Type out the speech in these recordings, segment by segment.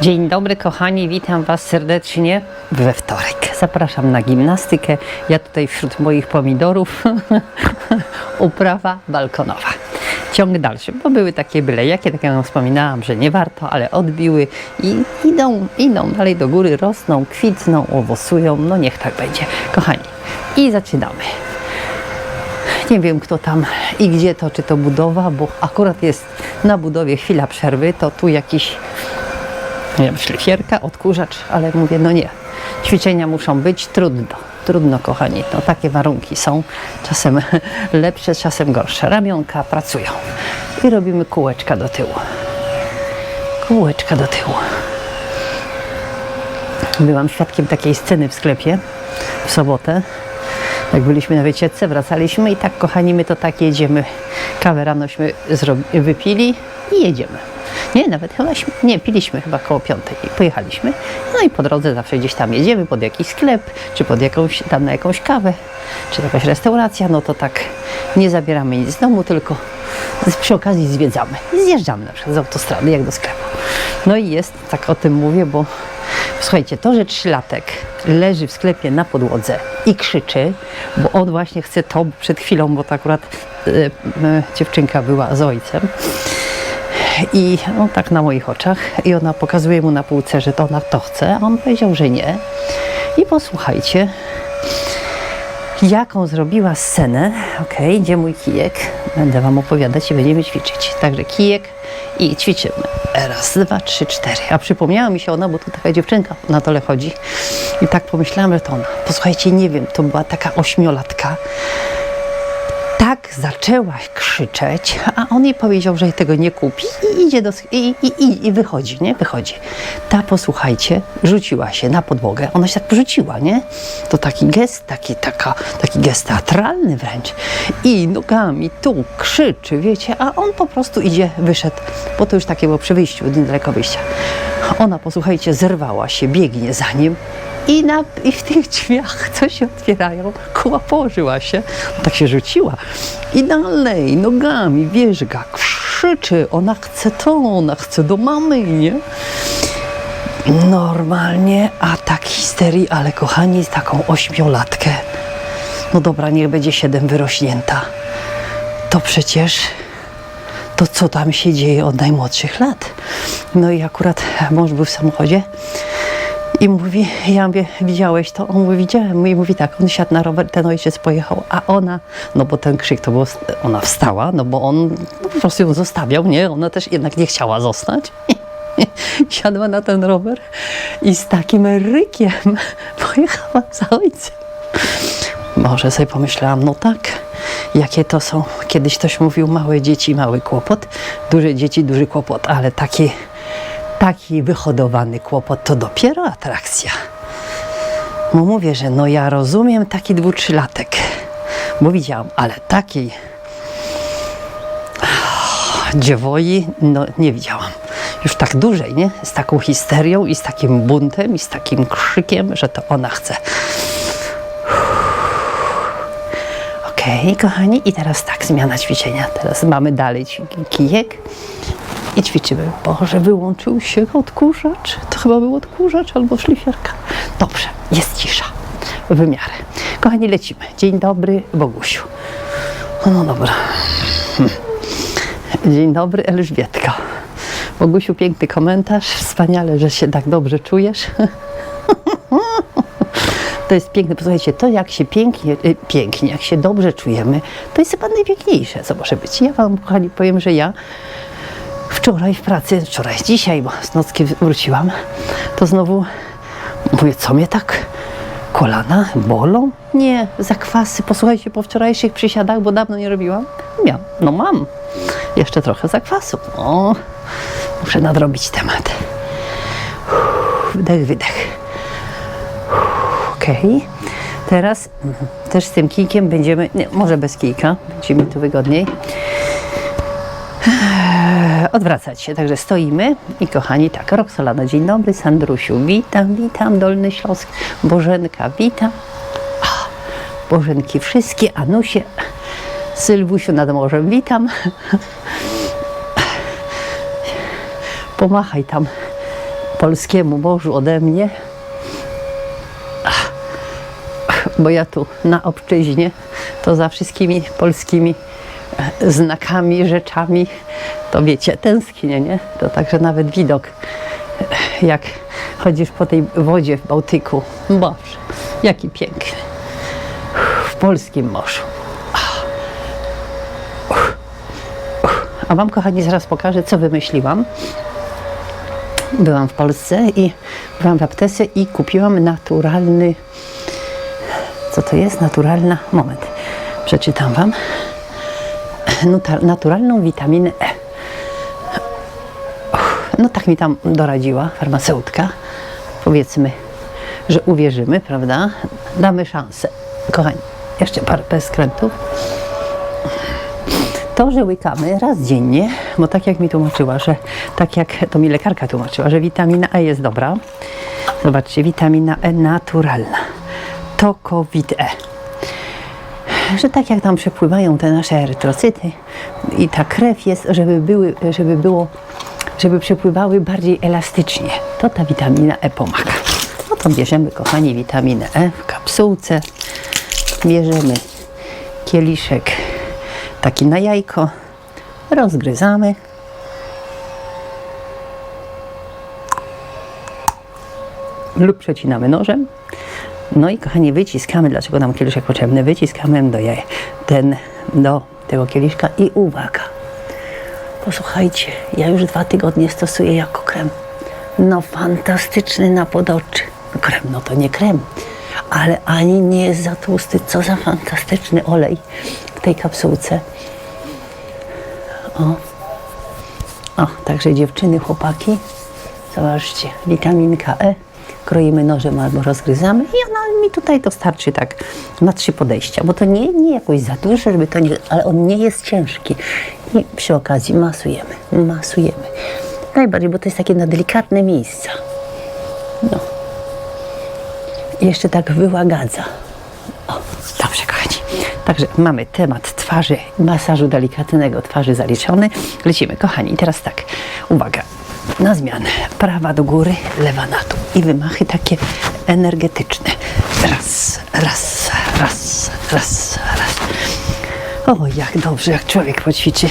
Dzień dobry kochani, witam Was serdecznie we wtorek. Zapraszam na gimnastykę. Ja tutaj wśród moich pomidorów uprawa balkonowa. Ciąg dalszy, bo były takie byle jakie, tak jak wspominałam, że nie warto, ale odbiły i idą, idą dalej do góry, rosną, kwitną, owocują, no niech tak będzie. Kochani, i zaczynamy. Nie wiem kto tam i gdzie to, czy to budowa, bo akurat jest na budowie chwila przerwy, to tu jakiś nie wiem, szlifierka, odkurzacz, ale mówię, no nie. Ćwiczenia muszą być, trudno, trudno kochani, no takie warunki są, czasem lepsze, czasem gorsze. Ramionka pracują i robimy kółeczka do tyłu. Kółeczka do tyłu. Byłam świadkiem takiej sceny w sklepie w sobotę. Jak byliśmy na wycieczce, wracaliśmy i tak, kochani, my to tak jedziemy. Kawę ranośmy wypili i jedziemy. Nie, nawet chyba, nie, piliśmy chyba koło piątej i pojechaliśmy. No i po drodze zawsze gdzieś tam jedziemy pod jakiś sklep, czy pod jakąś, tam na jakąś kawę, czy jakaś restauracja, no to tak nie zabieramy nic z domu, tylko przy okazji zwiedzamy. Zjeżdżamy na przykład z autostrady jak do sklepu. No i jest, tak o tym mówię, bo Słuchajcie, to, że trzylatek leży w sklepie na podłodze i krzyczy, bo on właśnie chce to przed chwilą, bo to akurat e, e, dziewczynka była z ojcem. I no, tak na moich oczach. I ona pokazuje mu na półce, że to ona to chce, a on powiedział, że nie. I posłuchajcie, jaką zrobiła scenę. Ok, gdzie mój kijek? Będę Wam opowiadać i będziemy ćwiczyć. Także kijek i ćwiczymy. Raz, dwa, trzy, cztery. A przypomniała mi się ona, bo tu taka dziewczynka na dole chodzi. I tak pomyślałam, że to ona. Posłuchajcie, nie wiem, to była taka ośmiolatka. Tak zaczęła krzyczeć, a on jej powiedział, że jej tego nie kupi i idzie do, i, i, i, i wychodzi, nie? Wychodzi. Ta, posłuchajcie, rzuciła się na podłogę. Ona się tak porzuciła, nie? To taki gest, taki, taka, taki gest teatralny wręcz. I nogami tu krzyczy, wiecie, a on po prostu idzie, wyszedł, bo to już takie było przy wyjściu, niedaleko wyjścia. Ona, posłuchajcie, zerwała się, biegnie za nim i, na, I w tych drzwiach, co się otwierają, kuła położyła się, tak się rzuciła. I dalej, nogami, wierzga, krzyczy, ona chce to, ona chce do mamy, nie? Normalnie atak histerii, ale kochani, z taką ośmiolatkę. No dobra, niech będzie siedem wyrośnięta. To przecież to, co tam się dzieje od najmłodszych lat. No i akurat mąż był w samochodzie i mówi, ja mówię, widziałeś to? On mówi, widziałem. I mówi tak, on siadł na rower, ten ojciec pojechał, a ona, no bo ten krzyk to było, ona wstała, no bo on po prostu ją zostawiał, nie? Ona też jednak nie chciała zostać. Siadła na ten rower i z takim rykiem pojechała za ojcem. Może sobie pomyślałam, no tak, jakie to są, kiedyś ktoś mówił, małe dzieci, mały kłopot, duże dzieci, duży kłopot, ale taki, taki wyhodowany kłopot to dopiero atrakcja. No mówię, że no ja rozumiem taki dwu, trzylatek, bo widziałam, ale takiej dziewoi, no nie widziałam. Już tak dłużej, nie? Z taką histerią i z takim buntem i z takim krzykiem, że to ona chce. Okej, kochani, i teraz tak, zmiana ćwiczenia. Teraz mamy dalej kijek i ćwiczymy. Boże, wyłączył się odkurzacz. To chyba był odkurzacz albo szlifierka. Dobrze, jest cisza. W. Kochani, lecimy. Dzień dobry, Bogusiu. No dobra. Hmm. Dzień dobry, Elżbietka. Bogusiu, piękny komentarz. Wspaniale, że się tak dobrze czujesz. To jest piękne. Posłuchajcie, to jak się pięknie, y, pięknie, jak się dobrze czujemy, to jest chyba najpiękniejsze, co może być. Ja Wam, kochani, powiem, że ja wczoraj w pracy, wczoraj, dzisiaj, bo z nocki wróciłam, to znowu mówię, co mnie tak kolana bolą? Nie, zakwasy. Posłuchajcie, po wczorajszych przysiadach, bo dawno nie robiłam, miałam, no mam jeszcze trochę zakwasu. O, muszę nadrobić temat. Wdech, wydech. Okej. Teraz mhm, też z tym kijkiem będziemy, nie, może bez kijka, będzie mi tu wygodniej. Odwracać się, także stoimy i kochani, tak, Roxolana, dzień dobry, Sandrusiu, witam, witam, Dolny Śląsk, Bożenka, witam, Bożenki wszystkie, Anusie, Sylwusiu nad morzem, witam, pomachaj tam polskiemu morzu ode mnie. Bo ja tu na obczyźnie to za wszystkimi polskimi e, znakami, rzeczami, to wiecie, tęsknię, nie? To także nawet widok, jak chodzisz po tej wodzie w Bałtyku. Boże, jaki piękny. W polskim morzu. A Wam, kochani, zaraz pokażę, co wymyśliłam. Byłam w Polsce i byłam w aptece i kupiłam naturalny. Co to jest? Naturalna. Moment, przeczytam Wam. Naturalną witaminę E. Tak mi tam doradziła farmaceutka. Powiedzmy, że uwierzymy, prawda? Damy szansę. Kochani, jeszcze parę skrętów. To, że łykamy raz dziennie, bo tak jak mi tłumaczyła, że tak jak to mi lekarka tłumaczyła, że witamina E jest dobra. Zobaczcie, witamina E naturalna. To COVID E. Że tak jak tam przepływają te nasze erytrocyty i ta krew jest, żeby, były, żeby było, żeby przepływały bardziej elastycznie. To ta witamina E pomaga. No to bierzemy, kochani, witaminę E w kapsułce. Bierzemy kieliszek taki na jajko, rozgryzamy. Lub przecinamy nożem. No i kochani, wyciskamy, dlaczego nam kieliszek potrzebny? Wyciskamy do jaj, ten, do tego kieliszka i uwaga. Posłuchajcie, ja już dwa tygodnie stosuję jako krem. No fantastyczny na pod oczy. Krem, no to nie krem, ale ani nie jest za tłusty. Co za fantastyczny olej w tej kapsułce. O, o także dziewczyny, chłopaki, zobaczcie, witaminka E. Kroimy nożem albo rozgryzamy i ona mi tutaj to starczy tak na trzy podejścia, bo to nie, nie jakoś za duże, żeby to nie, ale on nie jest ciężki. I przy okazji masujemy, masujemy. Najbardziej, bo to jest takie na delikatne miejsca. No. Jeszcze tak wyłagadza. O, dobrze, kochani. Także mamy temat twarzy, masażu delikatnego twarzy zaliczony. Lecimy, kochani. Teraz tak, uwaga. Na zmianę. Prawa do góry, lewa na dół. I wymachy takie energetyczne. Raz, raz, raz, raz, raz. O, jak dobrze, jak człowiek poćwiczy.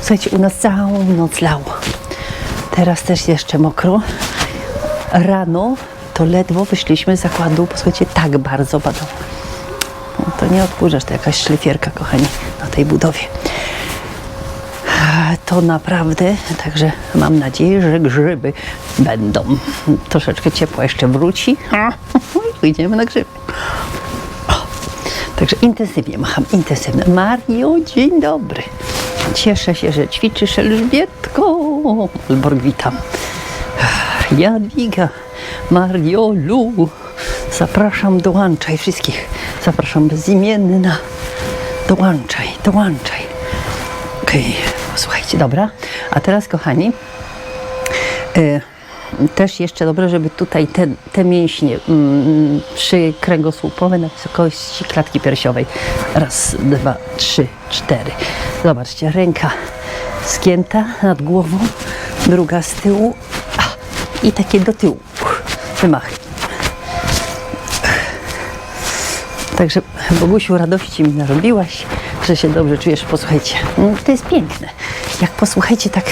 Słuchajcie, u nas całą noc lało. Teraz też jeszcze mokro. Rano to ledwo wyszliśmy z zakładu, posłuchajcie, tak bardzo padało. No, to nie odkurzasz, to jakaś szlifierka, kochani, na tej budowie. To naprawdę, także mam nadzieję, że grzyby będą. Troszeczkę ciepło jeszcze wróci. Pójdziemy na grzyby. Także intensywnie macham, intensywnie. Mario, dzień dobry. Cieszę się, że ćwiczysz Elżbietko. Alborg, witam. Jadwiga, Mariolu. Zapraszam, dołączaj wszystkich. Zapraszam bezimienna. Dołączaj, dołączaj. Okej, słuchajcie, dobra. A teraz, kochani, y, też jeszcze dobre, żeby tutaj te, te mięśnie mm, przykręgosłupowe na wysokości klatki piersiowej. Raz, dwa, trzy, cztery. Zobaczcie, ręka skięta nad głową, druga z tyłu i takie do tyłu. Wymachy. Także Bogusiu, radości mi narobiłaś, że się dobrze czujesz. Posłuchajcie, no, to jest piękne. Jak posłuchajcie, tak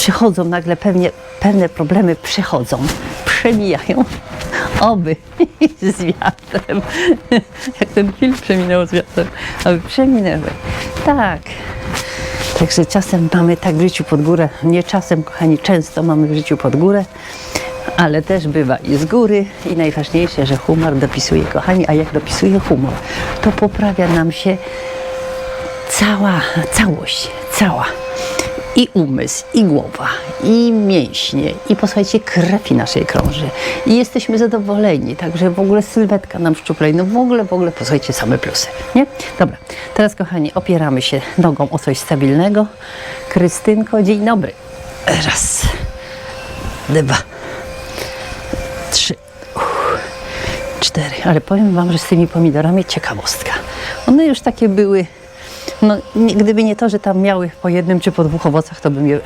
przychodzą nagle pewnie, pewne problemy przychodzą, przemijają. Oby z wiatrem. Jak ten film przeminął z wiatrem. Aby przeminęły. Tak. Także czasem mamy tak w życiu pod górę, nie czasem, kochani, często mamy w życiu pod górę, ale też bywa i z góry. I najważniejsze, że humor dopisuje, kochani, a jak dopisuje humor, to poprawia nam się cała całość, cała. I umysł, i głowa, i mięśnie, i posłuchajcie, krew naszej krąży. I jesteśmy zadowoleni, także w ogóle sylwetka nam szczuplej, no w ogóle, w ogóle, posłuchajcie, same plusy, nie? Dobra, teraz kochani, opieramy się nogą o coś stabilnego. Krystynko, dzień dobry. Raz, dwa, trzy, uff, cztery. Ale powiem Wam, że z tymi pomidorami ciekawostka. One już takie były, no nie, gdyby nie to, że tam miały po jednym czy po dwóch owocach, to by mnie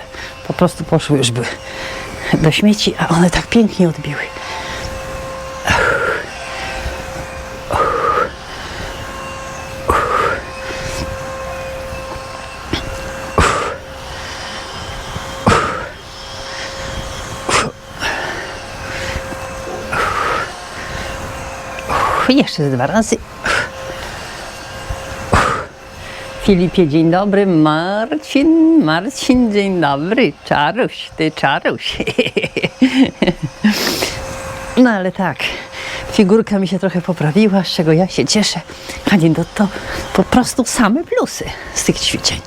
po prostu poszły już by do śmieci, a one tak pięknie odbiły. Jeszcze ze dwa razy. Filipie, dzień dobry. Marcin, Marcin, dzień dobry. Czaruś, ty czaruś. No ale tak, figurka mi się trochę poprawiła, z czego ja się cieszę. Ani no to po prostu same plusy z tych ćwiczeń.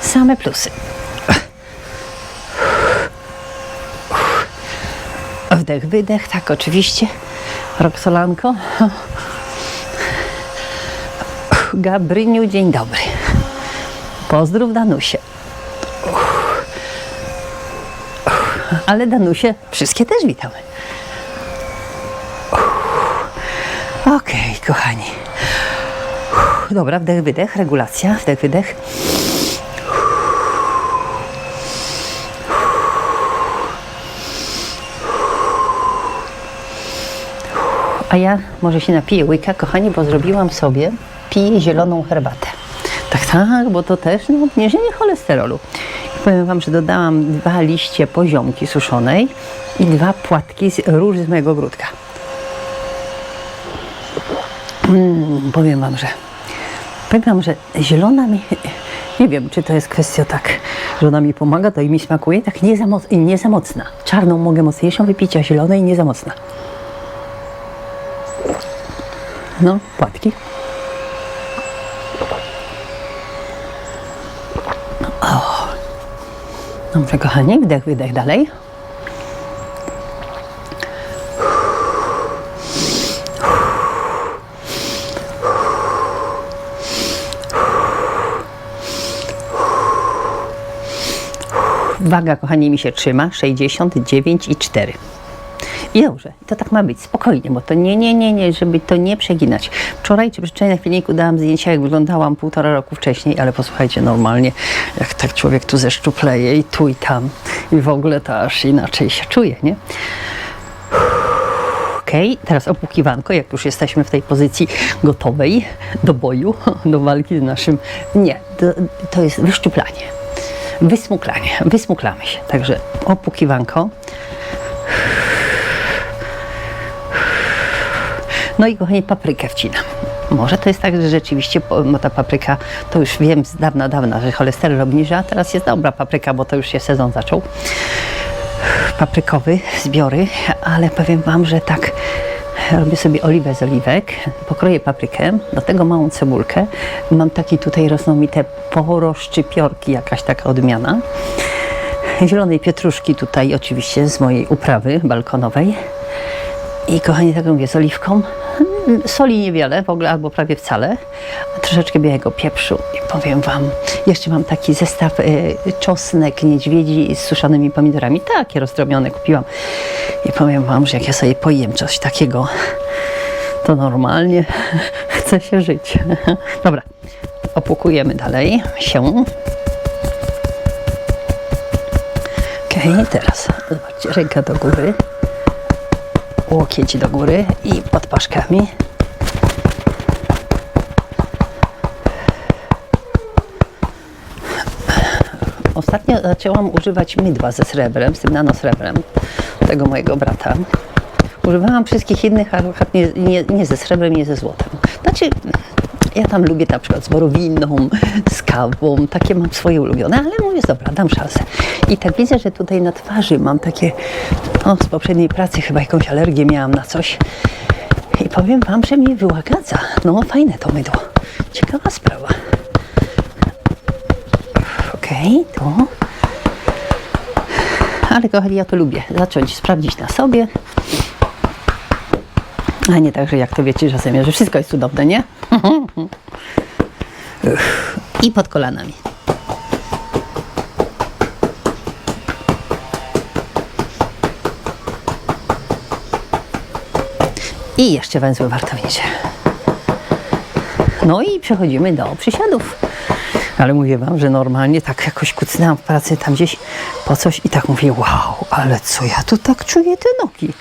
Same plusy. Wdech, wydech, tak oczywiście. Roxolanko. Gabryniu, dzień dobry. Pozdrów Danusie. Ale Danusie, wszystkie też witamy. Okej, kochani. Dobra, wdech, wydech, regulacja, wdech, wydech. A ja może się napiję łyka, kochani, bo zrobiłam sobie, piję zieloną herbatę. Tak, tak, bo to też no, obniżenie cholesterolu. Powiem Wam, że dodałam dwa liście poziomki suszonej i dwa płatki z róż z mojego ogródka. Mm, powiem Wam, że powiem Wam, że zielona mi, nie wiem, czy to jest kwestia tak, że ona mi pomaga, to i mi smakuje, tak nie za, moc, nie za mocna. Czarną mogę mocniejszą wypić, a zielonej nie za mocna. No, płatki. Dobrze, kochani, wdech, wydech dalej. Waga, kochani, mi się trzyma 69,4. I dobrze, to tak ma być, spokojnie, bo to nie, nie, nie, nie, żeby to nie przeginać. Wczoraj czy wczoraj na filmiku dałam zdjęcia, jak wyglądałam półtora roku wcześniej, ale posłuchajcie, normalnie, jak tak człowiek tu zeszczupleje i tu i tam i w ogóle to aż inaczej się czuje, nie? Okej, teraz opłukiwanko, jak już jesteśmy w tej pozycji gotowej do boju, do walki z naszym... Nie, to, to jest wyszczuplanie, wysmuklanie, wysmuklamy się. Także opłukiwanko. No i kochani, paprykę wcinam. Może to jest tak, że rzeczywiście bo ta papryka, to już wiem z dawna, dawna, że cholesterol obniża, a teraz jest dobra papryka, bo to już się sezon zaczął. Paprykowy, zbiory, ale powiem Wam, że tak robię sobie oliwę z oliwek, pokroję paprykę, do tego małą cebulkę. Mam taki tutaj rosną mi te poroszczypiorki, jakaś taka odmiana. Zielonej pietruszki tutaj oczywiście z mojej uprawy balkonowej. I kochani, tak mówię, z oliwką. Mm, Soli niewiele, w ogóle albo prawie wcale, troszeczkę białego pieprzu. I powiem Wam, jeszcze mam taki zestaw e, czosnek niedźwiedzi z suszonymi pomidorami. Takie rozdrobione kupiłam. I powiem Wam, że jak ja sobie pojem coś takiego, to normalnie chce się żyć. Dobra, opłukujemy dalej się. Okej, teraz zobaczcie, ręka do góry łokieć do góry i pod paszkami. Ostatnio zaczęłam używać mydła ze srebrem, z tym nanosrebrem, tego mojego brata. Używałam wszystkich innych, ale nie, nie, nie ze srebrem, nie ze złotem. Znaczy, ja tam lubię na przykład z borowiną, z kawą, takie mam swoje ulubione, ale mówię, dobra, dam szansę. I tak widzę, że tutaj na twarzy mam takie, no z poprzedniej pracy chyba jakąś alergię miałam na coś. I powiem Wam, że mi wyłagadza. No fajne to mydło. Ciekawa sprawa. Okej, to. Ale kochani, ja to lubię. Zacząć sprawdzić na sobie. A nie tak, że jak to wiecie czasem, że wszystko jest cudowne, nie? I pod kolanami. I jeszcze węzły wartownicze. No i przechodzimy do przysiadów. Ale mówię wam, że normalnie tak jakoś kucnęłam w pracy tam gdzieś po coś i tak mówię, wow, ale co ja tu tak czuję te nogi.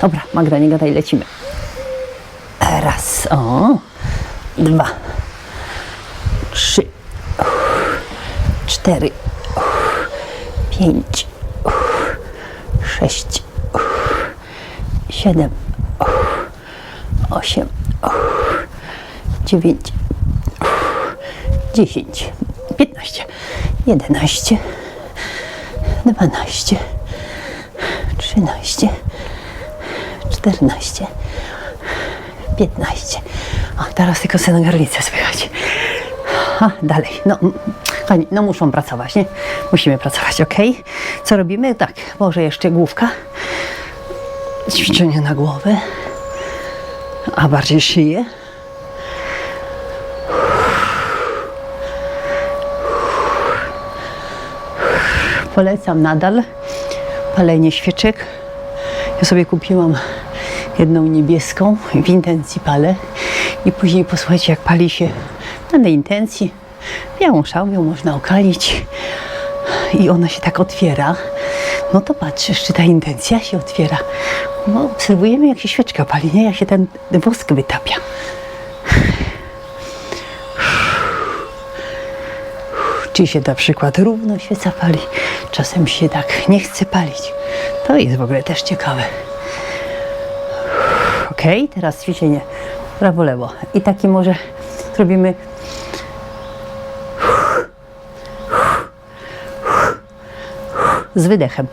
Dobra, Magda, nie gadaj, lecimy. Raz, o, dwa, trzy, cztery, pięć, sześć, siedem, osiem, dziewięć, dziesięć, piętnaście, jedenaście, dwanaście, trzynaście, czternaście, piętnaście. O, teraz tylko sobie na garnicę słychać. A, dalej. No, kochani, no muszą pracować, nie? Musimy pracować, ok? Co robimy? Tak, może jeszcze główka. Ćwiczenie na głowę, a bardziej szyję. Polecam nadal palenie świeczek. Ja sobie kupiłam jedną niebieską w intencji palę i później posłuchajcie jak pali się w danej intencji. Białą szałwią można okalić i ona się tak otwiera. No to patrzysz, czy ta intencja się otwiera. No, obserwujemy jak się świeczka pali, nie? Jak się ten wosk wytapia. Czy się na przykład równo świeca pali, czasem się tak nie chce palić. To jest w ogóle też ciekawe. Teraz ćwiczenie prawo, lewo. I taki może zrobimy. Z wydechem.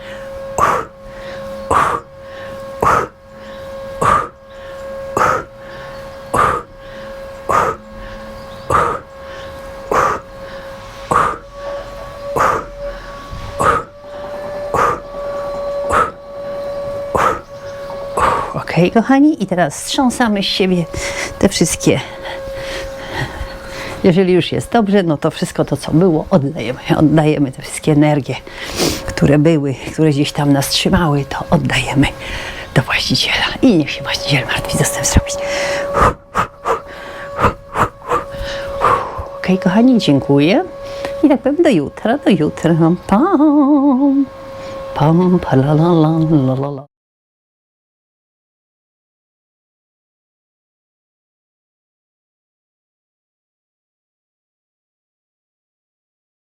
Kochani, i teraz strząsamy z siebie te wszystkie. Jeżeli już jest dobrze, no to wszystko to, co było, oddajemy. Oddajemy te wszystkie energie, które były, które gdzieś tam nas trzymały, to oddajemy do właściciela. I niech się właściciel martwi, co z tym zrobić. Ok, kochani, dziękuję. I tak powiem do jutra, do jutra. Pam, pam, pa la la la la la.